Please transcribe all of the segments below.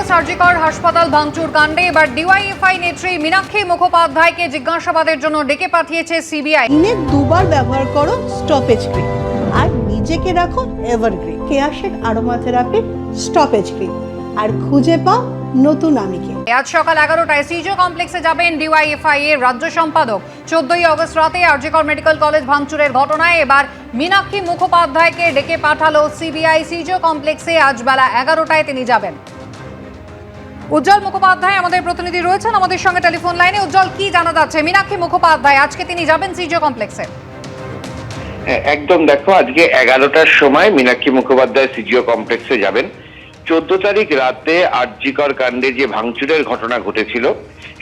August RG Kar হাসপাতাল ভাঙচুর কাণ্ডে এবার ডিওয়াইএফআই নেত্রী মীনাক্ষী মুখোপাধ্যায়কে জিজ্ঞাসাবাদের জন্য ডেকে পাঠিয়েছে সিবিআই। দিনে দুবার ব্যবহার করো স্টপেজ ক্রিম আর নিজেকে রাখো এভারগ্রিন কেয়াশেক আরোমা থেরাপি স্টপেজ ক্রিম আর খুঁজে পাও নতুন আমিকে। আজ সকাল এগারোটায় সিজো কমপ্লেক্সে যাবেন ডিওয়াইএফআই এর রাজ্য সম্পাদক। চোদ্দই অগস্ট রাতে আরজিকর মেডিকেল কলেজ ভাঙচুরের ঘটনায় এবার মীনাক্ষী মুখোপাধ্যায়কে ডেকে পাঠালো সিবিআই। সিজো কমপ্লেক্সে আজ বেলা এগারোটায় তিনি যাবেন। উজ্জ্বল মুখোপাধ্যায় আমাদের প্রতিনিধি রয়েছেন আমাদের সঙ্গে টেলিফোন লাইনে। উজ্জ্বল, কি জানা যাচ্ছে? মীনাক্ষী মুখোপাধ্যায়, আজকে তিনি যাবেন সিজো কমপ্লেক্সে। একদম দেখো, আজকে এগারোটার সময় মীনাক্ষী মুখোপাধ্যায় সিজিও কমপ্লেক্সে যাবেন। চোদ্দ তারিখ রাতে আরজিকর কাণ্ডে যে ভাঙচুরের ঘটনা ঘটেছিল,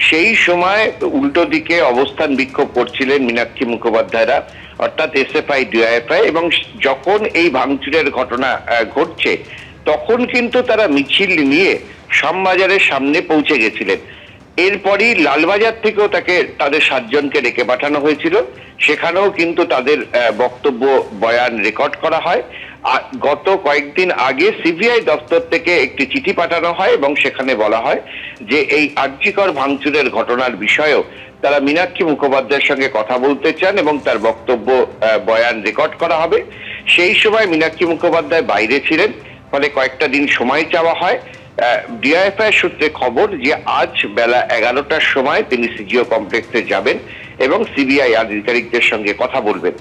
সেই সময় উল্টো দিকে অবস্থান বিক্ষোভ করছিলেন মীনাক্ষী মুখোপাধ্যায়রা, অর্থাৎ এসএফআই, ডিআইএফআই, এবং যখন এই ভাঙচুরের ঘটনা ঘটছে, তখন কিন্তু তারা মিছিল নিয়ে শ্যামবাজারের সামনে পৌঁছে গেছিলেন। এরপরই লালবাজার থেকেও তাকে, তাদের সাতজনকে ডেকে পাঠানো হয়েছিল। সেখানেও কিন্তু তাদের বক্তব্য বয়ান রেকর্ড করা হয়। গত কয়েকদিন আগে সিবিআই দপ্তর থেকে একটি চিঠি পাঠানো হয় এবং সেখানে বলা হয় যে এই আর্যিকর ভাঙচুরের ঘটনার বিষয়েও তারা মীনাক্ষী মুখোপাধ্যায়ের সঙ্গে কথা বলতে চান এবং তার বক্তব্য বয়ান রেকর্ড করা হবে। সেই সময় মীনাক্ষী মুখোপাধ্যায় বাইরে ছিলেন, ফলে কয়েকটা দিন সময় চাওয়া হয়। ডিআইএফআই সূত্রে খবর যে আজ বেলা এগারোটার সময় তিনি সিজিও কমপ্লেক্সে যাবেন এবং সিবিআই আধিকারিকদের সঙ্গে কথা বলবেন।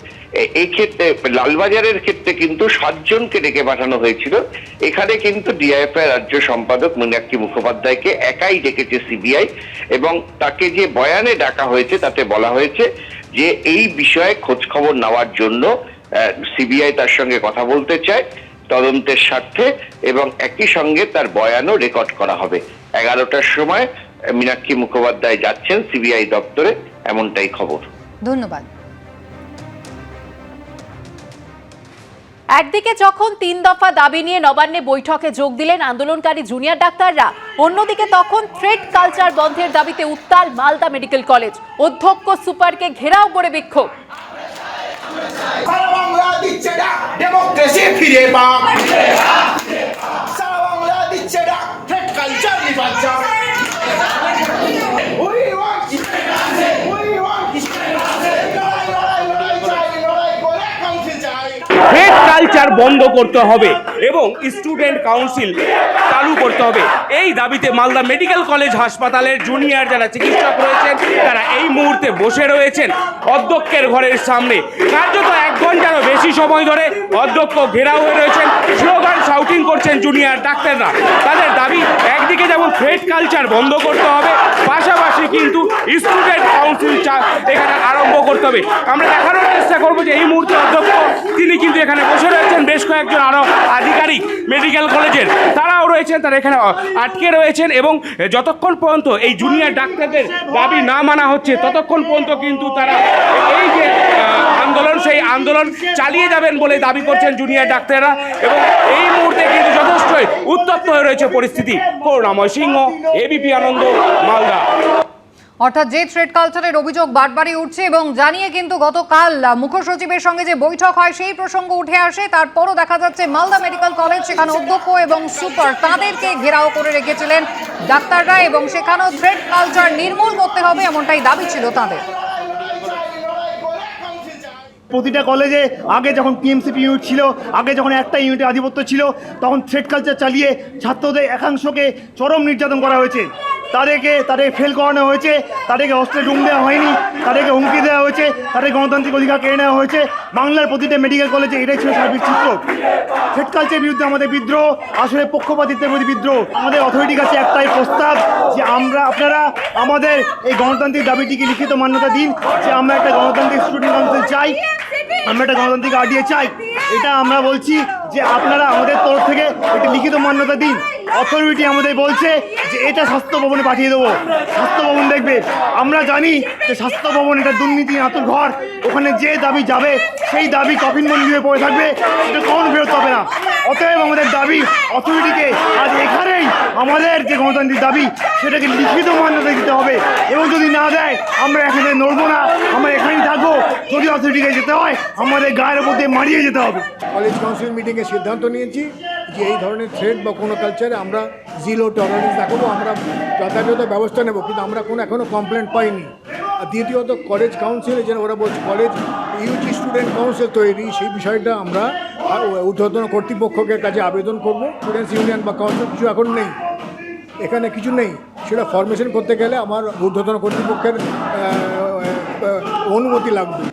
এই ক্ষেত্রে, লালবাজারের ক্ষেত্রে কিন্তু সাতজনকে ডেকে পাঠানো হয়েছিল। এখানে কিন্তু ডিআইএফআই রাজ্য সম্পাদক মীনাক্ষী মুখোপাধ্যায়কে একাই ডেকেছে সিবিআই এবং তাকে যে বয়ানে ডাকা হয়েছে, তাতে বলা হয়েছে যে এই বিষয়ে খোঁজ খবর নেওয়ার জন্য সিবিআই তার সঙ্গে কথা বলতে চায়। তদন্তের স্বার্থে এবং একই সঙ্গে তার বয়ানও রেকর্ড করা হবে। এগারোটার সময় মীনাক্ষী মুখোপাধ্যায় যাচ্ছেন সিবিআই দপ্তরে, এমনটাই খবর। ধন্যবাদ। একদিকে যখন তিন দফা দাবি নিয়ে নবান্নে বৈঠকে যোগ দিলেন আন্দোলনকারী জুনিয়র ডাক্তাররা, অন্যদিকে তখন থ্রেড কালচার বন্ধের দাবিতে উত্তাল মালদা মেডিকেল কলেজ অধ্যক্ষ সুপারকে ঘেরাও করে বিক্ষোভ সারা বাংলা দিচ্ছে ডাক ডেমোক্রেসি ফিরে সারা বাংলা দিচ্ছে কালচার কালচার বন্ধ করতে হবে এবং স্টুডেন্ট কাউন্সিল চালু করতে হবে। এই দাবিতে মালদা মেডিকেল কলেজ হাসপাতালের জুনিয়র যারা চিকিৎসক রয়েছেন, তারা এই মুহূর্তে বসে রয়েছেন অধ্যক্ষের ঘরের সামনে। কার্যত এক ঘন্টারও বেশি সময় ধরে অধ্যক্ষ ঘেরাও হয়ে রয়েছেন, স্লোগান শাউটিং করছেন জুনিয়র ডাক্তাররা। তাদের দাবি, একদিকে যেমন ফ্রেড কালচার বন্ধ করতে হবে, পাশাপাশি কিন্তু স্টুডেন্ট কাউন্সিল এখানে আরম্ভ করতে হবে। আমরা দেখানোর চেষ্টা করব যে এই মুহূর্তে অধ্যক্ষ, তিনি কিন্তু এখানে বসে রয়েছেন, বেশ কয়েকজন আরও আধিকারিক মেডিকেল কলেজের তারাও রয়েছেন, তারা এখানে আটকে রয়েছেন এবং যতক্ষণ পর্যন্ত এই জুনিয়র ডাক্তারদের দাবি না মানা হচ্ছে, ততক্ষণ পর্যন্ত কিন্তু তারা এই যে আন্দোলন, সেই আন্দোলন চালিয়ে যাবেন বলে দাবি করছেন জুনিয়র ডাক্তাররা এবং এই মুহূর্তে কিন্তু যথেষ্টই উত্তপ্ত হয়ে রয়েছে পরিস্থিতি। করুণাময় সিংহ এবিপি আনন্দ, মালদা। অর্থাৎ যে থ্রেড কালচারের অভিযোগ বারবারই উঠছে এবং জানিয়ে কিন্তু গতকাল মুখ্য সচিবের সঙ্গে যে বৈঠক হয়, সেই প্রসঙ্গ উঠে আসে। তারপরও দেখা যাচ্ছে মালদা মেডিকেল কলেজ, সেখানে অধ্যক্ষ এবং সুপার তাদেরকে ঘেরাও করে রেখেছিলেন ডাক্তাররা এবং সেখানেও থ্রেড কালচার নির্মূল করতে হবে, এমনটাই দাবি ছিল তাদের। প্রতিটা কলেজে আগে যখন টিএমসিপি ইউনিট ছিল, আগে যখন একটা ইউনিটে আধিপত্য ছিল, তখন থ্রেড কালচার চালিয়ে ছাত্রদের একাংশকে চরম নির্যাতন করা হয়েছে। তাদেরকে তাদের ফেল করানো হয়েছে, তাদেরকে অস্ত্রে ডুম দেওয়া হয়নি, তাদেরকে হুমকি দেওয়া হয়েছে, তাদের গণতান্ত্রিক অধিকার কেড়ে নেওয়া হয়েছে। বাংলার প্রতিটা মেডিকেল কলেজে এটাই ছিল সার্বিক চিত্র থ্রেড কালচারের বিরুদ্ধে আমাদের বিদ্রোহ, আসলে পক্ষপাতিত্বের প্রতি বিদ্রোহ। আমাদের অথরিটির কাছে একটাই প্রস্তাব যে আমরা, আপনারা আমাদের এই গণতান্ত্রিক দাবিটিকে লিখিত মান্যতা দিন, যে আমরা একটা গণতান্ত্রিক স্টুডেন্ট কাউন্সিল চাই। আমরা একটা গণতান্ত্রিক আরডিএ চাই। এটা আমরা বলছি যে আপনারা আমাদের তরফ থেকে একটি লিখিত মান্যতা দিন। অথরিটি আমাদের বলছে যে এটা স্বাস্থ্য ভবনে পাঠিয়ে দেবো। স্বাস্থ্য ভবন দেখবে। আমরা জানি যে স্বাস্থ্য ভবন এটা দুর্নীতি আতুর ঘর। ওখানে যে দাবি যাবে, সেই দাবি কফিন মন্দিরে পড়ে থাকবে। এটা কখন ফেরত হবে না। অতএব আমাদের দাবি, অথরিটিকে আজ এখানেই আমাদের যে গণতান্ত্রিক দাবি, সেটাকে লিখিত মান্যতা দিতে হবে। এবং যদি না দেয়, আমরা এখানে নড়বো না, আমরা এখানেই থাকব। যদি অথরিটিকে যেতে হয়, আমাদের গায়ের দিয়ে মারিয়ে যেতে হবে। কলেজ কাউন্সিল মিটিংয়ে সিদ্ধান্ত নিয়েছি যে এই ধরনের থ্রেড বা কোনো কালচারে আমরা জিরো টলারেন্স দেখাবো আমরা যথাযথ ব্যবস্থা নেব। কিন্তু আমরা কোনো এখনও কমপ্লেন পাইনি। আর দ্বিতীয়ত, কলেজ কাউন্সিল যেন ওরা বলছে, কলেজ ইউজি স্টুডেন্ট কাউন্সিল তৈরি, সেই বিষয়টা আমরা ঊর্ধ্বতন কর্তৃপক্ষকে কাছে আবেদন করব। স্টুডেন্টস ইউনিয়ন বা কাউন্সিল কিছু এখন নেই। এখানে কিছু নেই। সেটা ফরমেশন করতে গেলে আমার ঊর্ধ্বতন কর্তৃপক্ষের অনুমতি লাগবে।